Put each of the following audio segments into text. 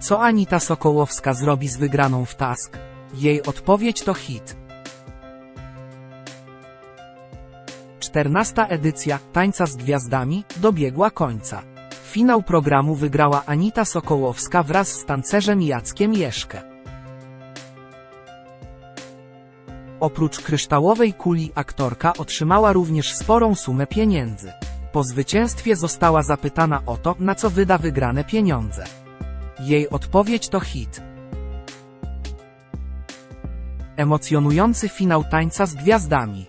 Co Anita Sokołowska zrobi z wygraną w Task? Jej odpowiedź to hit. 14. edycja Tańca z Gwiazdami dobiegła końca. Finał programu wygrała Anita Sokołowska wraz z tancerzem Jackiem Jeszkę. Oprócz kryształowej kuli aktorka otrzymała również sporą sumę pieniędzy. Po zwycięstwie została zapytana o to, na co wyda wygrane pieniądze. Jej odpowiedź to hit. Emocjonujący finał tańca z gwiazdami.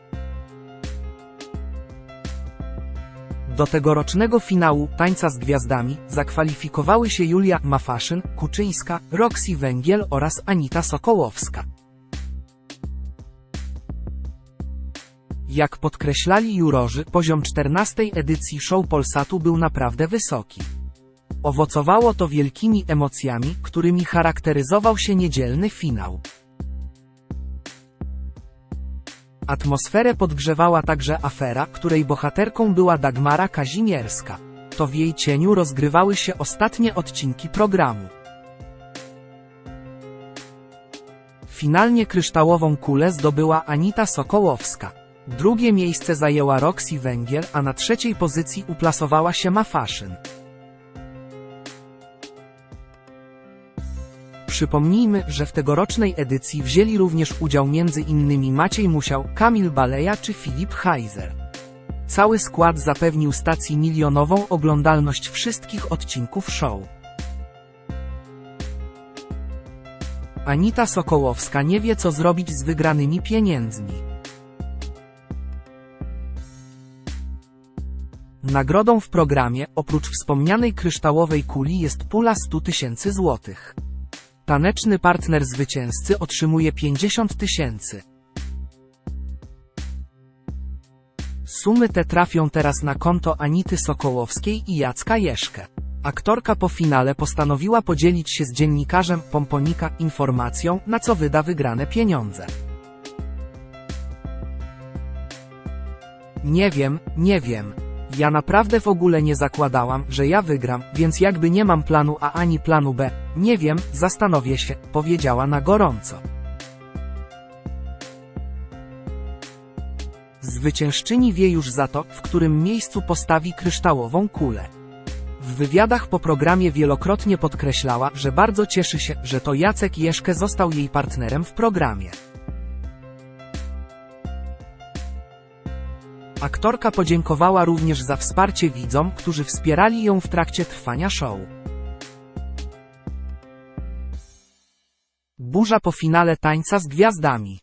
Do tegorocznego finału Tańca z Gwiazdami zakwalifikowały się Julia Mafaszyn, Kuczyńska, Roxy Węgiel oraz Anita Sokołowska. Jak podkreślali jurorzy, poziom 14 edycji show Polsatu był naprawdę wysoki. Owocowało to wielkimi emocjami, którymi charakteryzował się niedzielny finał. Atmosferę podgrzewała także afera, której bohaterką była Dagmara Kazimierska. To w jej cieniu rozgrywały się ostatnie odcinki programu. Finalnie kryształową kulę zdobyła Anita Sokołowska. Drugie miejsce zajęła Roxy Węgiel, a na trzeciej pozycji uplasowała się Mafaszyn. Przypomnijmy, że w tegorocznej edycji wzięli również udział m.in. Maciej Musiał, Kamil Baleja czy Filip Heiser. Cały skład zapewnił stacji milionową oglądalność wszystkich odcinków show. Anita Sokołowska nie wie co zrobić z wygranymi pieniędzmi. Nagrodą w programie, oprócz wspomnianej kryształowej kuli jest pula 100 tysięcy złotych. Taneczny partner zwycięzcy otrzymuje 50 tysięcy. Sumy te trafią teraz na konto Anity Sokołowskiej i Jacka Jeszkę. Aktorka po finale postanowiła podzielić się z dziennikarzem Pomponika informacją, na co wyda wygrane pieniądze. Nie wiem, nie wiem. Ja naprawdę w ogóle nie zakładałam, że ja wygram, więc jakby nie mam planu A ani planu B. Nie wiem, zastanowię się, powiedziała na gorąco. Zwyciężczyni wie już za to, w którym miejscu postawi kryształową kulę. W wywiadach po programie wielokrotnie podkreślała, że bardzo cieszy się, że to Jacek Jeszkę został jej partnerem w programie. Aktorka podziękowała również za wsparcie widzom, którzy wspierali ją w trakcie trwania show. Burza po finale tańca z gwiazdami.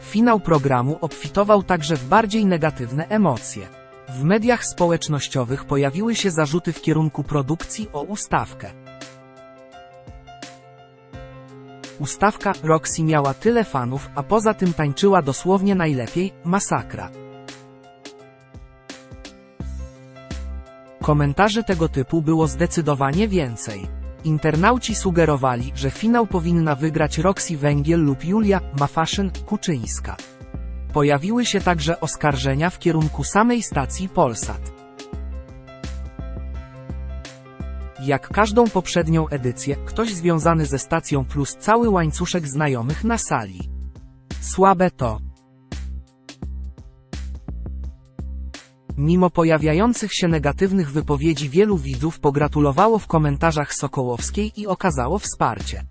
Finał programu obfitował także w bardziej negatywne emocje. W mediach społecznościowych pojawiły się zarzuty w kierunku produkcji o ustawkę. Ustawka Roxy miała tyle fanów, a poza tym tańczyła dosłownie najlepiej, masakra. Komentarzy tego typu było zdecydowanie więcej. Internauci sugerowali, że finał powinna wygrać Roxy Węgiel lub Julia Mafaszyn Kuczyńska. Pojawiły się także oskarżenia w kierunku samej stacji Polsat. Jak każdą poprzednią edycję, ktoś związany ze stacją plus cały łańcuszek znajomych na sali. Słabe to. Mimo pojawiających się negatywnych wypowiedzi wielu widzów pogratulowało w komentarzach Sokołowskiej i okazało wsparcie.